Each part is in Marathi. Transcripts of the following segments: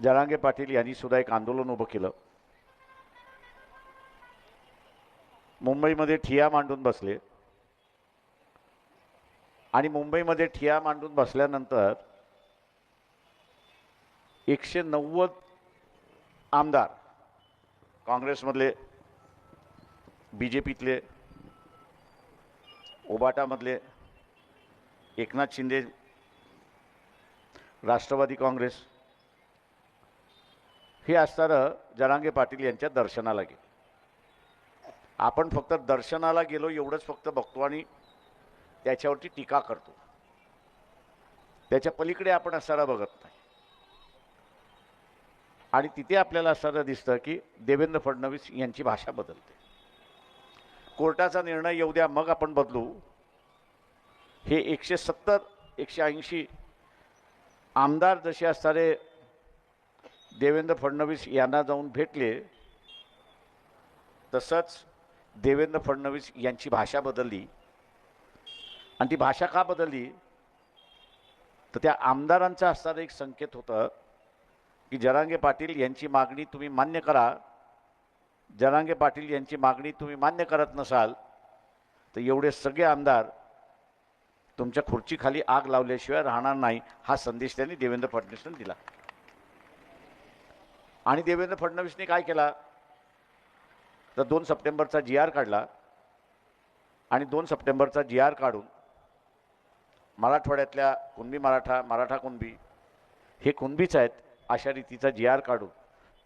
जरांगे पाटील यांनी सुद्धा एक आंदोलन उभं केलं. मुंबईमध्ये ठिया मांडून बसले. आणि मुंबईमध्ये ठिया मांडून बसल्यानंतर एकशे नव्वद आमदार काँग्रेसमधले बी जे पीतले ओबाटामधले एकनाथ शिंदे राष्ट्रवादी काँग्रेस हे असणारं जरांगे पाटील यांच्या दर्शनाला गेलो. आपण फक्त दर्शनाला गेलो एवढंच फक्त बघतो आणि त्याच्यावरती टीका करतो. त्याच्या पलीकडे आपण असणारा बघत नाही. आणि तिथे आपल्याला असणारं दिसतं की देवेंद्र फडणवीस यांची भाषा बदलते. कोर्टाचा निर्णय येऊ द्या मग आपण बदलू. हे एकशे सत्तर एकशे ऐंशी आमदार जसे असणारे देवेंद्र फडणवीस यांना जाऊन भेटले तसंच देवेंद्र फडणवीस यांची भाषा बदलली. आणि ती भाषा का बदलली? तर त्या आमदारांचा असणारं एक संकेत होतं की जरांगे पाटील यांची मागणी तुम्ही मान्य करा. जरांगे पाटील यांची मागणी तुम्ही मान्य करत नसाल तर एवढे सगळे आमदार तुमच्या खुर्चीखाली आग लावल्याशिवाय राहणार नाही हा संदेश त्यांनी देवेंद्र फडणवीसांनी दिला. आणि देवेंद्र फडणवीसने काय केला? तर दोन सप्टेंबरचा जी आर काढला. आणि दोन सप्टेंबरचा जी आर काढून मराठवाड्यातल्या कुणबी मराठा मराठा कुणबी हे कुणबीच आहेत अशा रीतीचा जी आर काढून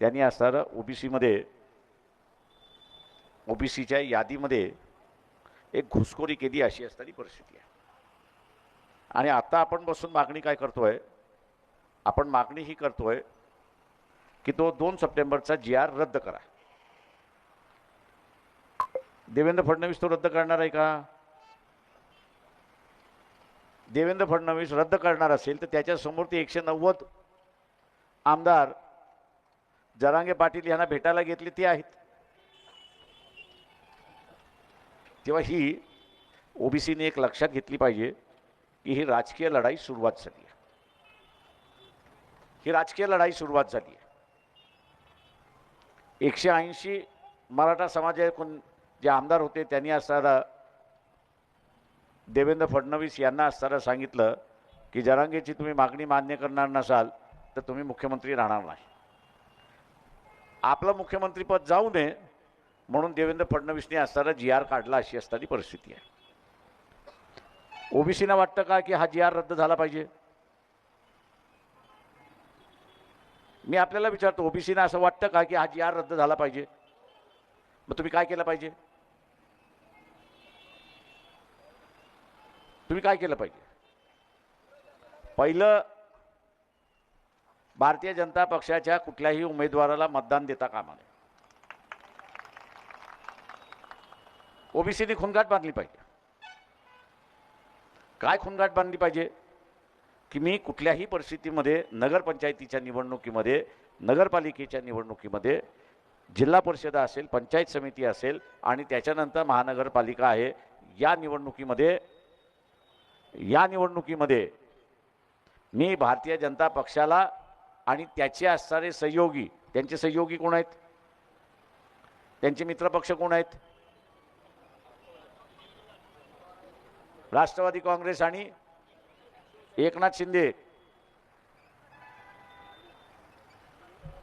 त्यांनी असणारं ओबीसीमध्ये ओबीसीच्या यादीमध्ये एक घुसखोरी केली अशी असणारी परिस्थिती आहे. आणि आता आपण बसून मागणी काय करतो आहे आपण मागणी ही करतो आहे की तो दोन सप्टेंबरचा जी आर रद्द करा. देवेंद्र फडणवीस तो रद्द करणार आहे का? देवेंद्र फडणवीस रद्द करणार असेल तर त्याच्यासमोर ते एकशे नव्वद आमदार जरांगे पाटील यांना भेटायला घेतले ते आहेत. तेव्हा ही ओबीसीने एक लक्षात घेतली पाहिजे की ही राजकीय लढाई सुरुवात झाली आहे. ही राजकीय लढाई सुरुवात झाली आहे. एकशे ऐंशी मराठा समाजातून जे आमदार होते त्यांनी असताना देवेंद्र फडणवीस यांना असताना सांगितलं की जरांगेची तुम्ही मागणी मान्य करणार नसाल तर तुम्ही मुख्यमंत्री राहणार नाही. आपलं मुख्यमंत्रीपद जाऊ नये म्हणून देवेंद्र फडणवीसने असताना जी आर काढला अशी असताना परिस्थिती आहे. ओबीसीना वाटतं का की हा जी आर रद्द झाला पाहिजे? मी आपल्याला विचारतो ओबीसीना असं वाटतं का की हा जी आर रद्द झाला पाहिजे? मग तुम्ही काय केलं पाहिजे? तुम्ही काय केलं पाहिजे? पहिलं भारतीय जनता पक्षाच्या कुठल्याही उमेदवाराला मतदान देता कामा नये. ओबीसीने खुनगाट बांधली पाहिजे. काय खुनगाट बांधली पाहिजे? की मी कुठल्याही परिस्थितीमध्ये नगरपंचायतीच्या निवडणुकीमध्ये नगरपालिकेच्या निवडणुकीमध्ये जिल्हा परिषद असेल पंचायत समिती असेल आणि त्याच्यानंतर महानगरपालिका आहे या निवडणुकीमध्ये या निवडणुकीमध्ये मी भारतीय जनता पक्षाला आणि त्याचे असणारे सहयोगी त्यांचे सहयोगी कोण आहेत? त्यांचे मित्रपक्ष कोण आहेत? राष्ट्रवादी काँग्रेस आणि एकनाथ शिंदे.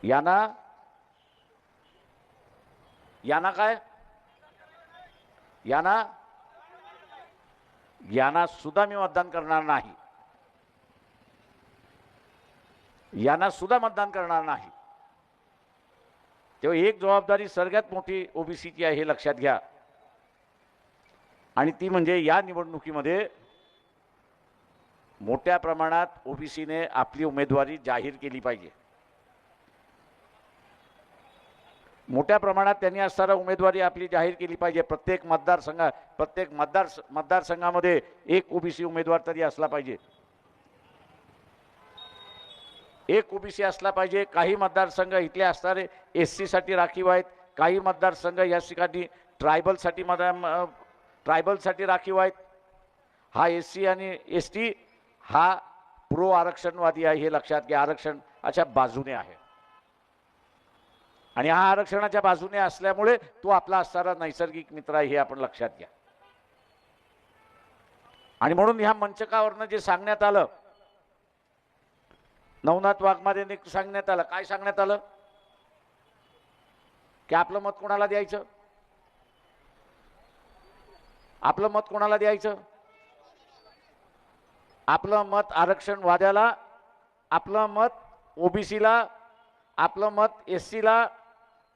यांना यांना काय? यांना यांना सुद्धा मी मतदान करणार नाही. यांना सुद्धा मतदान करणार नाही. तेव्हा एक जबाबदारी सगळ्यात मोठी ओबीसीची आहे हे लक्षात घ्या. आणि ती म्हणजे या निवडणुकीमध्ये मोठ्या प्रमाणात ओबीसीने आपली उमेदवारी जाहीर केली पाहिजे. मोठ्या प्रमाणात त्यांनी असणारा उमेदवारी आपली जाहीर केली पाहिजे. प्रत्येक मतदारसंघा प्रत्येक मतदार मतदारसंघामध्ये एक ओबीसी उमेदवार तरी असला पाहिजे. एक ओबीसी असला पाहिजे. काही मतदारसंघ इथले असणारे एस सीसाठी राखीव आहेत. काही मतदारसंघ या ठिकाणी ट्रायबलसाठी मत ट्रायबलसाठी राखीव आहेत. हा एस सी आणि एस टी हा प्रो आरक्षणवादी आहे हे लक्षात घ्या. आरक्षण अशा बाजूने आहे. आणि हा आरक्षणाच्या बाजूने असल्यामुळे तो आपला असणारा नैसर्गिक मित्र आहे हे आपण लक्षात घ्या. आणि म्हणून ह्या मंचकावरनं जे सांगण्यात आलं नवनाथ वाघमारेने सांगण्यात आलं. काय सांगण्यात आलं? की आपलं मत कोणाला द्यायचं? आपलं मत कोणाला द्यायचं? आपलं मत आरक्षण वाद्याला आपलं मत ओबीसीला आपलं मत एस सीला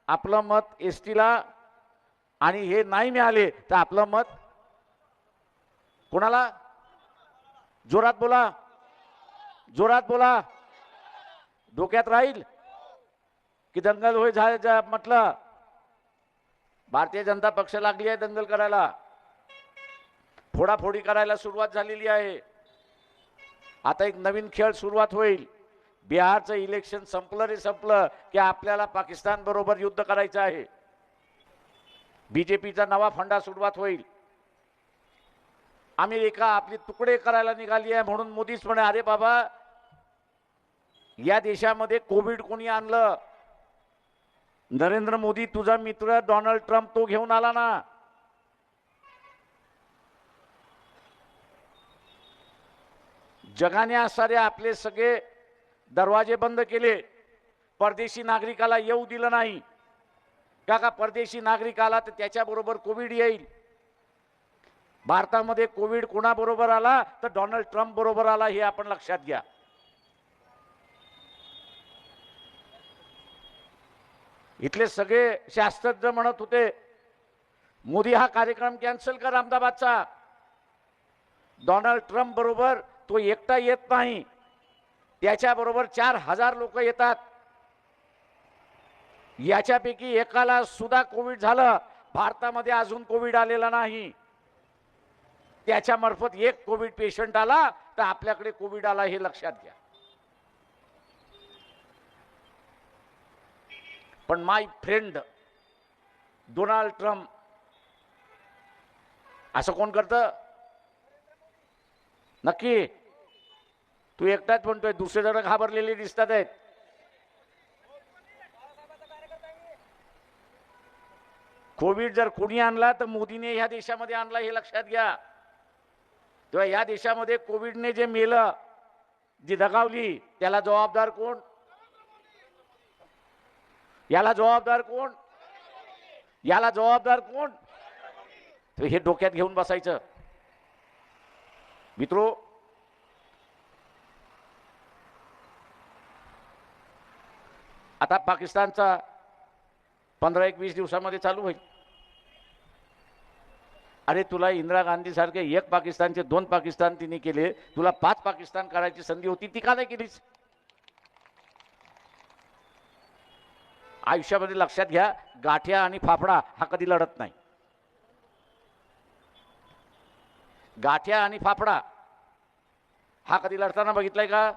आपलं मत एस टीला आणि हे नाही मिळाले तर आपलं मत कोणाला? जोरात बोला. जोरात बोला. डोक्यात राहील की दंगल होय झा जा- म्हटलं. भारतीय जनता पक्ष लागली आहे दंगल करायला. फोडाफोडी करायला सुरुवात झालेली आहे. आता एक नवीन खेळ सुरुवात होईल. बिहारचं इलेक्शन संपलं रे संपलं की आपल्याला पाकिस्तान बरोबर युद्ध करायचं आहे. बीजेपीचा नवा फंडा सुरुवात होईल. अमेरिका आपली तुकडे करायला निघाली आहे म्हणून मोदीच म्हणे अरे बाबा या देशामध्ये कोविड कोणी आणलं? नरेंद्र मोदी तुझा मित्र डोनाल्ड ट्रम्प तो घेऊन आला ना. जगाने असणारे आपले सगळे दरवाजे बंद केले. परदेशी नागरिकाला येऊ दिलं नाही. का का परदेशी नागरिक आला तर त्याच्याबरोबर कोविड येईल. भारतामध्ये कोविड कोणाबरोबर आला तर डोनाल्ड ट्रम्प बरोबर आला हे आपण लक्षात घ्या. इथले सगळे शास्त्रज्ञ म्हणत होते मोदी हा कार्यक्रम कॅन्सल कर अहमदाबादचा. डोनाल्ड ट्रम्प बरोबर तो एकटा येत नाही. त्याच्याबरोबर चार हजार लोक येतात. याच्यापैकी एकाला सुद्धा कोविड झालं. भारतामध्ये अजून कोविड आलेला नाही. त्याच्यामार्फत एक कोविड पेशंट आला तर आपल्याकडे कोविड आला हे लक्षात घ्या. पण माय फ्रेंड डोनाल्ड ट्रम्प असं कोण करतं? नक्की. तू एकटाच म्हणतोय दुसरे जण घाबरलेले दिसतात आहेत. कोविड जर कोणी आणला तर मोदीने ह्या देशामध्ये आणला हे लक्षात घ्या. तेव्हा या देशामध्ये कोविडने जे मेलं जी दगावली त्याला जबाबदार कोण? याला जबाबदार कोण? याला जबाबदार कोण? तर हे डोक्यात घेऊन बसायचं. मित्रो आता पाकिस्तानचा पंधरा एक वीस दिवसामध्ये चालू होईल. अरे तुला इंदिरा गांधी सारखे एक पाकिस्तानचे दोन पाकिस्तान तिने केले तुला पाच पाकिस्तान करायची संधी होती ती का नाही केलीच आयुष्यामध्ये लक्षात घ्या गाठ्या आणि फाफडा हा कधी लढत नाही. गाठ्या आणि फाफडा हा कधी लढताना बघितलाय का?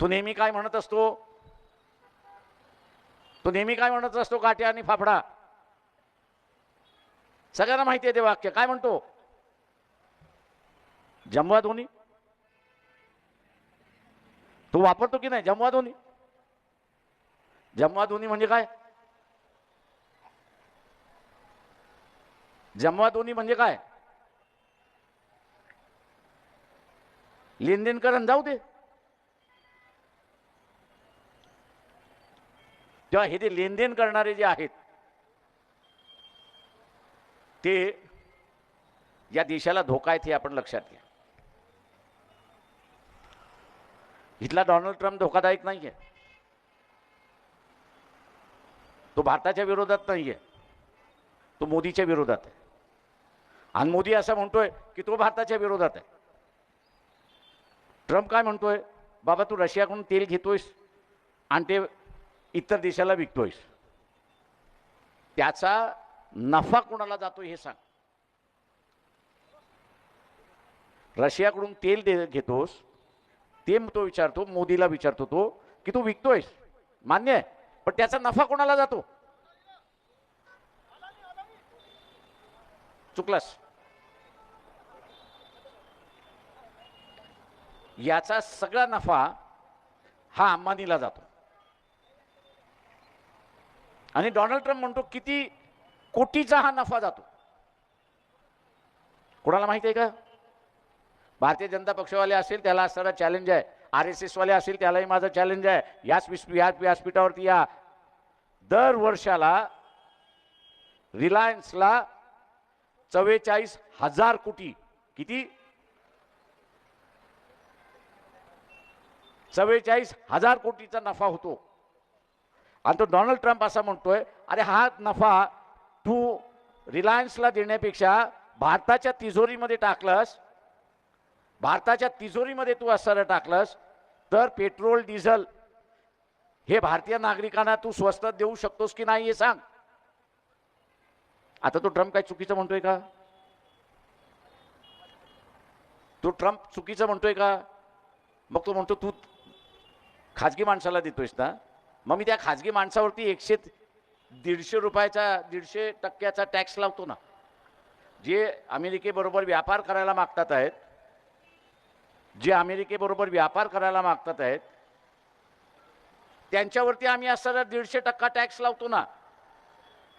तू नेहमी काय म्हणत असतो? तू नेहमी काय म्हणत असतो? काट्या आणि फाफडा. सगळ्यांना माहिती आहे ते वाक्य. काय म्हणतो? जमवा धोनी? तो वापरतो की नाही? जमवा धोनी? जमवा धोनी म्हणजे काय? जमवा धोनी म्हणजे काय? लेनदेन करण जाऊ दे. तेव्हा हे ते लेनदेन करणारे जे आहेत ते या देशाला धोका आहेत हे आपण लक्षात घ्या. इथला डोनाल्ड ट्रम्प धोकादायक नाही आहे तो भारताच्या विरोधात नाही आहे तो मोदीच्या विरोधात आहे. आणि मोदी असं म्हणतोय की तो भारताच्या विरोधात आहे. ट्रम्प काय म्हणतोय? बाबा तू रशियाकडून तेल घेतोयस आणि ते इतर देशाला विकतोयस. त्याचा नफा कोणाला जातो हे सांग. रशियाकडून तेल दे घेतोस. ते तो विचारतो मोदीला विचारतो तो की तू विकतोयस? मान्य आहे. पण त्याचा नफा कोणाला जातो? चुकलास. याचा सगळा नफा हा अंबानीला जातो. आणि डोनाल्ड ट्रम्प म्हणतो किती कोटीचा हा नफा जातो. कोणाला माहिती आहे का? भारतीय जनता पक्षवाले असेल त्याला असणारा चॅलेंज आहे. आर एस एसवाले असेल त्यालाही माझं चॅलेंज आहे. याच विस याच व्यासपीठावरती या. दर वर्षाला रिलायन्सला चव्वेचाळीस हजार कोटी किती? चव्वेचाळीस हजार कोटीचा नफा होतो. आणि तो डोनाल्ड ट्रम्प असा म्हणतोय अरे हा नफा तू रिलायन्सला देण्यापेक्षा भारताच्या तिजोरीमध्ये टाकलंस भारताच्या तिजोरीमध्ये तू असणारं टाकलंस तर पेट्रोल डिझेल हे भारतीय नागरिकांना तू स्वस्त देऊ शकतोस की नाही हे सांग. आता तो ट्रम्प काय चुकीचं म्हणतोय का? तो ट्रम्प चुकीचं म्हणतोय का? मग तो म्हणतो तू खाजगी माणसाला देतोयस ना? मग मी त्या खाजगी माणसावरती एकशे दीडशे रुपयाचा दीडशे टक्क्याचा टॅक्स लावतो ना. जे अमेरिकेबरोबर व्यापार करायला मागतात आहेत जे अमेरिकेबरोबर व्यापार करायला मागतात आहेत त्यांच्यावरती आम्ही असणारा दीडशे टक्का टॅक्स लावतो ना.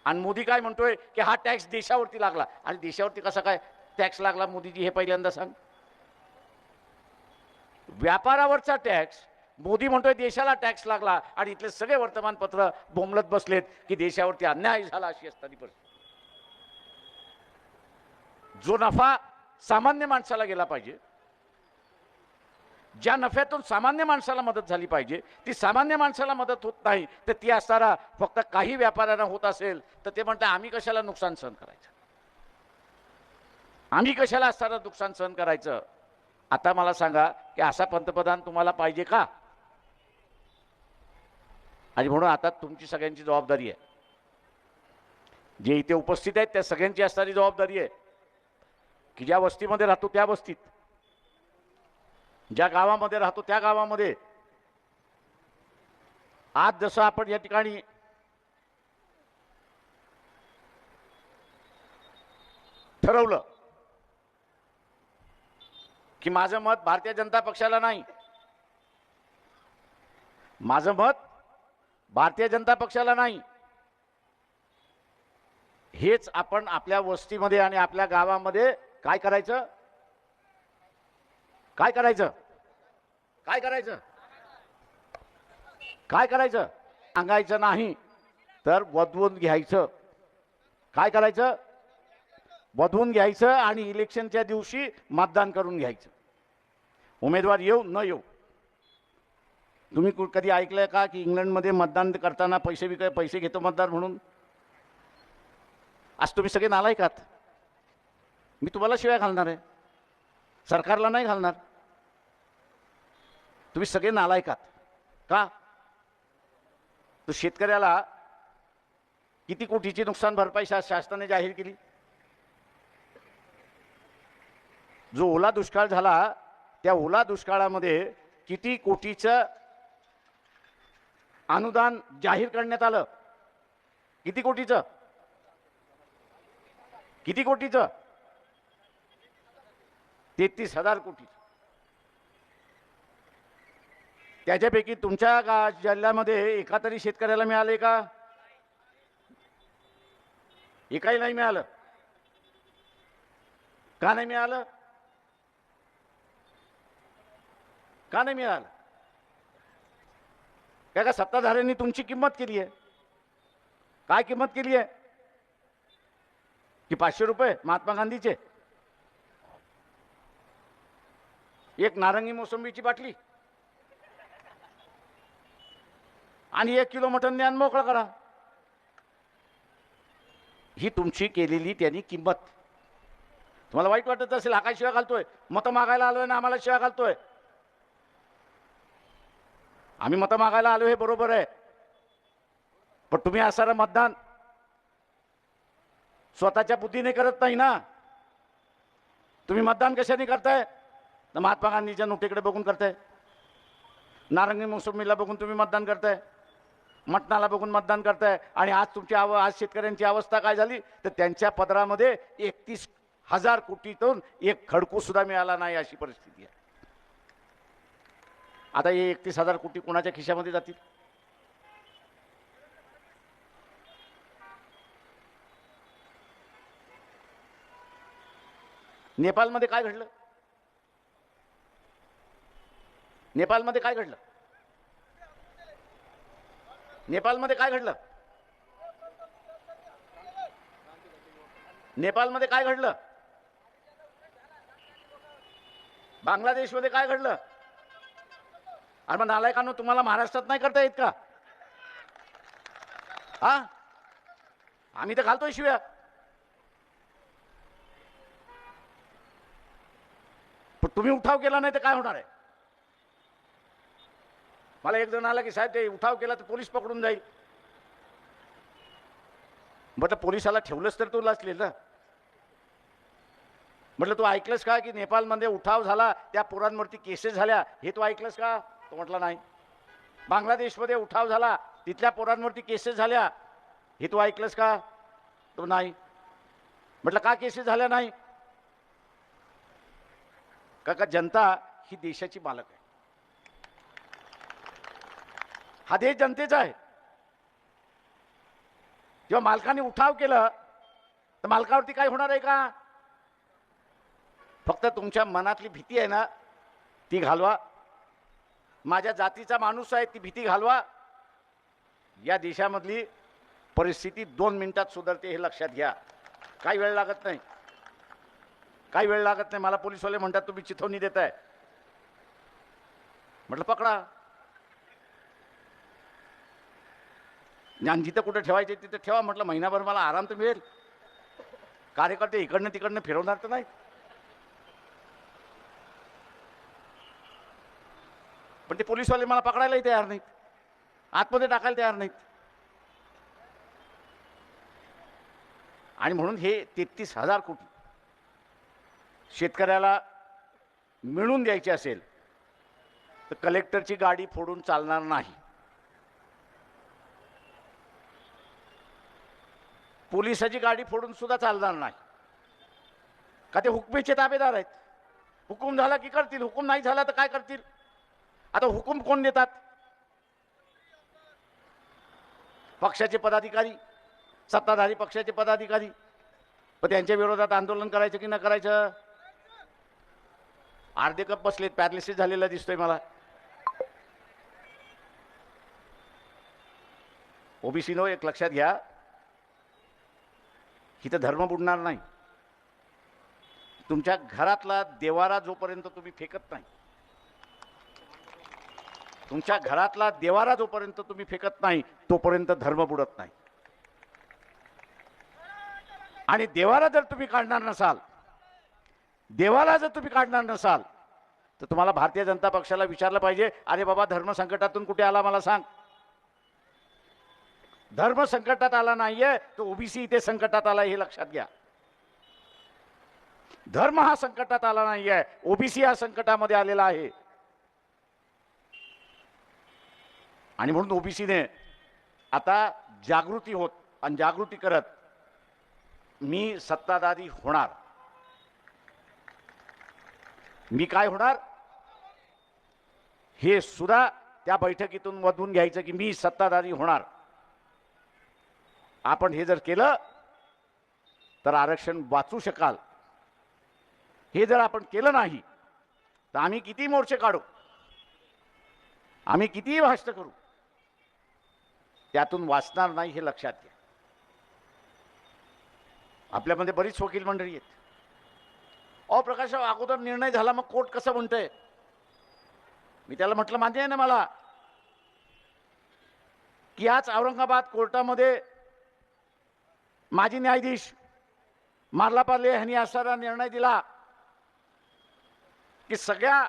आणि मोदी काय म्हणतोय की हा टॅक्स देशावरती लागला. आणि देशावरती कसा काय टॅक्स लागला मोदीजी हे पहिल्यांदा सांग. व्यापारावरचा टॅक्स मोदी म्हणतोय देशाला टॅक्स लागला आणि इथले सगळे वर्तमानपत्र बोंबलत बसलेत की देशावरती अन्याय झाला अशी असताना परिस्थिती. जो नफा सामान्य माणसाला गेला पाहिजे ज्या नफ्यातून सामान्य माणसाला मदत झाली पाहिजे ती सामान्य माणसाला मदत होत नाही तर ती असताना फक्त काही व्यापाऱ्यांना होत असेल तर ते म्हणतात आम्ही कशाला नुकसान सहन करायचं? आम्ही कशाला असताना नुकसान सहन करायचं? आता मला सांगा की असा पंतप्रधान तुम्हाला पाहिजे का? आणि म्हणून आता तुमची सगळ्यांची जबाबदारी आहे. जे इथे उपस्थित आहेत त्या सगळ्यांची असणारी जबाबदारी आहे. की ज्या वस्तीमध्ये राहतो त्या वस्तीत. ज्या गावामध्ये राहतो त्या गावामध्ये. आज जसं आपण या ठिकाणी ठरवलं की माझं मत भारतीय जनता पक्षाला नाही. माझं मत भारतीय जनता पक्षाला नाही. हेच आपण आपल्या वस्तीमध्ये आणि आपल्या गावामध्ये काय करायचं? काय करायचं? काय करायचं? काय करायचं? सांगायचं नाही तर वधवून घ्यायचं. काय करायचं? बदवून घ्यायचं आणि इलेक्शनच्या दिवशी मतदान करून घ्यायचं. उमेदवार येऊ न येऊ. तुम्ही कु- कधी ऐकलंय का की इंग्लंडमध्ये मतदान करताना पैसे विकाय पैसे घेतो मतदार म्हणून? आज तुम्ही सगळे नालायकात मी तुम्हाला शिवाय घालणार आहे. सरकारला नाही घालणार. तुम्ही सगळे नालायकात का? तो शेतकऱ्याला किती कोटीची नुकसान भरपाई शा शासनाने जाहीर केली? जो ओला दुष्काळ झाला त्या ओला दुष्काळामध्ये किती कोटीचं अनुदान जाहीर करण्यात आलं. किती कोटीचं? किती कोटीचं? तेहतीस हजार कोटी. त्याच्यापैकी तुमच्या गा जिल्ह्यामध्ये एका तरी शेतकऱ्याला मिळाले का? एकाही नाही मिळालं. का नाही मिळालं? का नाही मिळालं? काय का सत्ताधाऱ्यांनी तुमची किंमत केली आहे? काय किंमत केली आहे? की पाचशे रुपये महात्मा गांधीचे? एक नारंगी मोसंबीची बाटली. आणि एक किलो मटन ज्ञान आणि मोकळं करा. ही तुमची केलेली त्यांनी किंमत. तुम्हाला वाईट वाटत असेल हा काय शिवाय घालतोय? मतं मागायला आलोय ना आम्हाला शिवाय घालतोय? आम्ही मतं मागायला आलो हे बरोबर आहे. पण तुम्ही असणारं मतदान स्वतःच्या बुद्धीने करत नाही ना. तुम्ही मतदान कशाने करताय? तर महात्मा गांधीच्या नोटीकडे बघून करताय. नारंगी मोसंबीला बघून तुम्ही मतदान करताय. मटणाला बघून मतदान करताय. आणि आज तुमची आव आज शेतकऱ्यांची अवस्था काय झाली? तर त्यांच्या पदरामध्ये एकतीस हजार कोटीतून एक खडकूसुद्धा मिळाला नाही अशी परिस्थिती आहे. आता हे एकतीस हजार कोटी कोणाच्या खिशामध्ये जातील? नेपाळमध्ये काय घडलं? नेपाळमध्ये काय घडलं? नेपाळमध्ये काय घडलं? नेपाळमध्ये काय घडलं? बांगलादेशमध्ये काय घडलं? अरे मग नालायकांनो तुम्हाला महाराष्ट्रात नाही करता येत का? हा? आम्ही तर घालतोय शिव्या. पण तुम्ही उठाव केला नाही तर काय होणार आहे? मला एक जण आला की साहेब ते उठाव केला तर पोलीस पकडून जाईल. म्हटलं पोलिसाला ठेवलंच तर तू लाचलेल ना? म्हटलं तू ऐकलंस का की नेपाळमध्ये उठाव झाला त्या पोरांवरती केसेस झाल्या हे तू ऐकलंस का? तो म्हटला नाही. बांगलादेशमध्ये उठाव झाला. तिथल्या पोरांवरती केसेस झाल्या. हे तू ऐकलंस का? तो नाही. म्हटलं का केसेस झाल्या नाही? का का जनता ही देशाची मालक आहे. हा देश जनतेचा आहे. जेव्हा मालकाने उठाव केलं तर मालकावरती काय होणार आहे का? फक्त तुमच्या मनातली भीती आहे ना ती घालवा. माझ्या जातीचा माणूस आहे ती भीती घालवा. या देशामधली परिस्थिती दोन मिनिटात सुधारते हे लक्षात घ्या. काही वेळ लागत नाही. काही वेळ लागत नाही. मला पोलीसवाले म्हणतात तुम्ही चिथवणी देताय. म्हटलं पकडा. ज्ञान जिथं कुठं ठेवायचे तिथं ठेवा. म्हटलं महिनाभर मला आराम तर मिळेल. कार्यकर्ते इकडनं तिकडनं फिरवणार तर नाही पण ते पोलीसवाले मला पकडायलाही तयार नाहीत. आतमध्ये टाकायला तयार नाहीत. आणि म्हणून हे तेहतीस हजार कोटी शेतकऱ्याला मिळून द्यायचे असेल तर कलेक्टरची गाडी फोडून चालणार नाही. पोलिसाची गाडी फोडून सुद्धा चालणार नाही. का ते हुकमेचे ताबेदार आहेत? हुकूम झाला की करतील? हुकूम नाही झाला तर काय करतील? आता हुकूम कोण देतात? पक्षाचे पदाधिकारी सत्ताधारी पक्षाचे पदाधिकारी. पण त्यांच्या विरोधात आंदोलन करायचं की न करायचं? अर्धे कप बसलेत पॅरालिसिस झालेला दिसतोय मला. ओबीसी नो एक लक्षात घ्या. इथं धर्म बुडणार नाही. तुमच्या घरातला देवारा जोपर्यंत तुम्ही फेकत नाही तुमच्या घरातला देवारा जोपर्यंत तुम्ही फेकत नाही तोपर्यंत धर्म बुडत नाही. आणि देवारा जर तुम्ही काढणार नसाल देवाला जर तुम्ही काढणार नसाल तर तुम्हाला भारतीय जनता पक्षाला विचारलं पाहिजे अरे बाबा धर्म संकटातून कुठे आला मला सांग. धर्म संकटात आला नाहीये तो ओबीसी इथे संकटात आला हे लक्षात घ्या. धर्म हा संकटात आला नाहीये ओबीसी हा संकटामध्ये आलेला आहे. आणि म्हणून ओबीसीने आता जागृती होत आणि जागृती करत मी सत्ताधारी होणार. मी काय होणार? हे सुद्धा त्या बैठकीतून मधून घ्यायचं की मी सत्ताधारी होणार. आपण हे जर केलं तर आरक्षण वाचू शकाल. हे जर आपण केलं नाही तर आम्ही किती मोर्चे काढू? आम्ही कितीही भाष्ट करू? त्यातून वाचणार नाही हे लक्षात घ्या. आपल्यामध्ये बरीच वकील मंडळी आहेत. अहो प्रकाश अगोदर निर्णय झाला मग कोर्ट कसं म्हणतंय? मी त्याला म्हटलं मान्य आहे ना मला? की आज औरंगाबाद कोर्टामध्ये माजी न्यायाधीश मार्लापाले यांनी असा निर्णय दिला की सगळ्या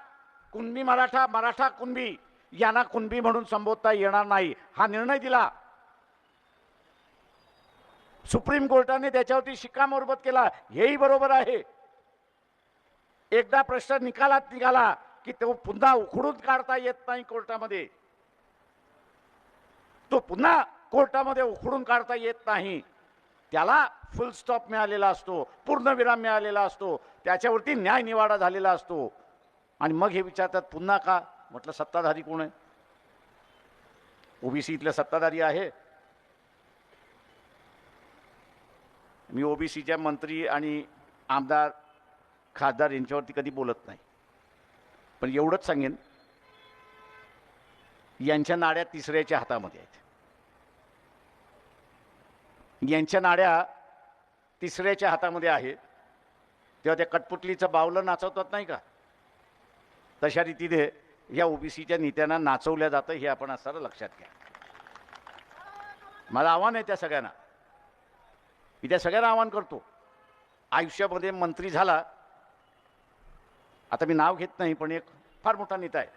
कुणबी मराठा मराठा कुणबी यांना कुणबी म्हणून संबोधता येणार नाही. हा निर्णय दिला. सुप्रीम कोर्टाने त्याच्यावरती शिक्कामोर्बत केला. हेही बरोबर आहे. एकदा प्रश्न निकालात निघाला की तो पुन्हा उखडून काढता येत नाही कोर्टामध्ये. तो पुन्हा कोर्टामध्ये उखडून काढता येत नाही. त्याला फुल स्टॉप मिळालेला असतो पूर्णविराम मिळालेला असतो त्याच्यावरती न्याय निवाडा झालेला असतो. आणि मग हे विचारतात पुन्हा का? म्हटलं सत्ताधारी कोण आहे? ओबीसी इथलं सत्ताधारी आहे. मी ओबीसीच्या मंत्री आणि आमदार खासदार यांच्यावरती कधी बोलत नाही. पण एवढंच सांगेन यांच्या नाड्या तिसऱ्याच्या हातामध्ये आहेत. यांच्या नाड्या तिसऱ्याच्या हातामध्ये आहे तेव्हा त्या कटपुटलीचं बावलं नाचवतात नाही का? तशा रीतीने या ओबीसीच्या नेत्यांना नाचवल्या जातं हे आपण असताना लक्षात घ्या. मला आव्हान आहे त्या सगळ्यांना. मी त्या सगळ्यांना आव्हान करतो. आयुष्यामध्ये मंत्री झाला. आता मी नाव घेत नाही पण एक फार मोठा नेता आहे.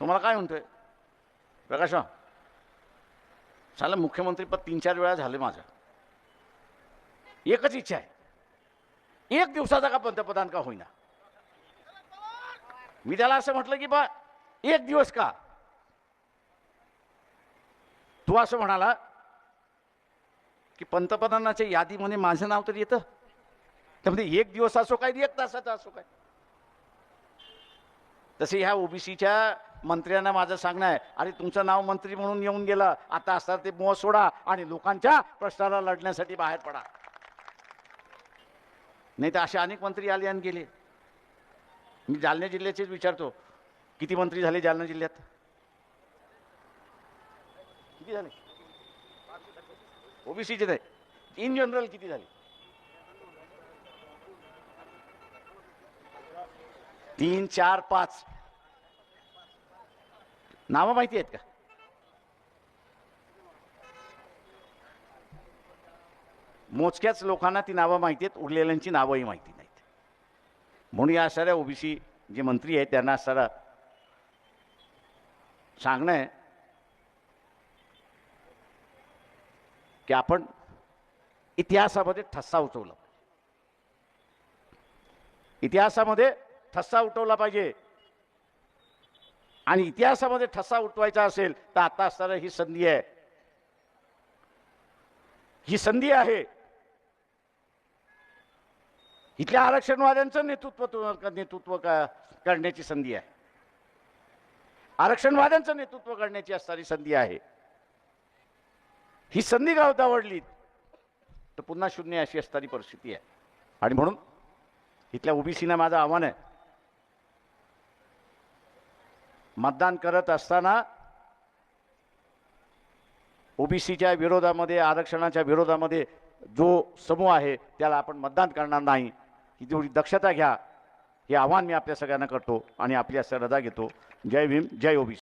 तुम्हाला काय म्हणतोय? प्रकाश झालं मुख्यमंत्रीपद तीन चार वेळा झालं माझं. एकच इच्छा आहे. एक दिवसाचा का पंतप्रधान का होईना? मी त्याला असं म्हटलं की बा एक दिवस का? तू असं म्हणाला की पंतप्रधानाच्या यादीमध्ये माझं नाव तर येतं. त्यामध्ये एक दिवस असो काय एक तासाचा असो काय? तसे ह्या ओबीसीच्या मंत्र्यांना माझं सांगणं आहे. अरे तुमचं नाव मंत्री म्हणून येऊन गेलं. आता असतात ते मोह सोडा आणि लोकांच्या प्रश्नाला लढण्यासाठी बाहेर पडा. नाही तर असे अनेक मंत्री आले आणि गेले. मी जालना जिल्ह्याचेच विचारतो. किती मंत्री झाले जालना जिल्ह्यात? किती झाले? ओबीसीचे नाही. इन जनरल किती झाले? तीन चार पाच. नावं माहिती आहेत का? मोजक्याच लोकांना ती नावं माहिती आहेत उरलेल्यांची नावंही माहिती म्हणून या साऱ्या ओबीसी जे मंत्री आहेत त्यांना सारा सांगणं आहे की आपण इतिहासामध्ये ठस्सा उठवला इतिहासामध्ये ठस्सा उठवला पाहिजे. आणि इतिहासामध्ये ठसा उठवायचा असेल तर आता सर ही संधी आहे. ही संधी आहे. इथल्या आरक्षणवाद्यांचं नेतृत्व नेतृत्व करण्याची संधी आहे. आरक्षणवाद्यांचं नेतृत्व करण्याची असणारी संधी आहे. ही संधी गावतावडली तर पुन्हा शून्य अशी असणारी परिस्थिती आहे. आणि म्हणून इथल्या ओबीसीना माझं आव्हान आहे. मतदान करत असताना ओबीसीच्या विरोधामध्ये आरक्षणाच्या विरोधामध्ये जो समूह आहे त्याला आपण मतदान करणार नाही. ही तेवढी दक्षता घ्या हे आव्हान मी आपल्या सगळ्यांना करतो आणि आपल्या श्रद्धा रजा घेतो. जय भीम जय ओबीसी.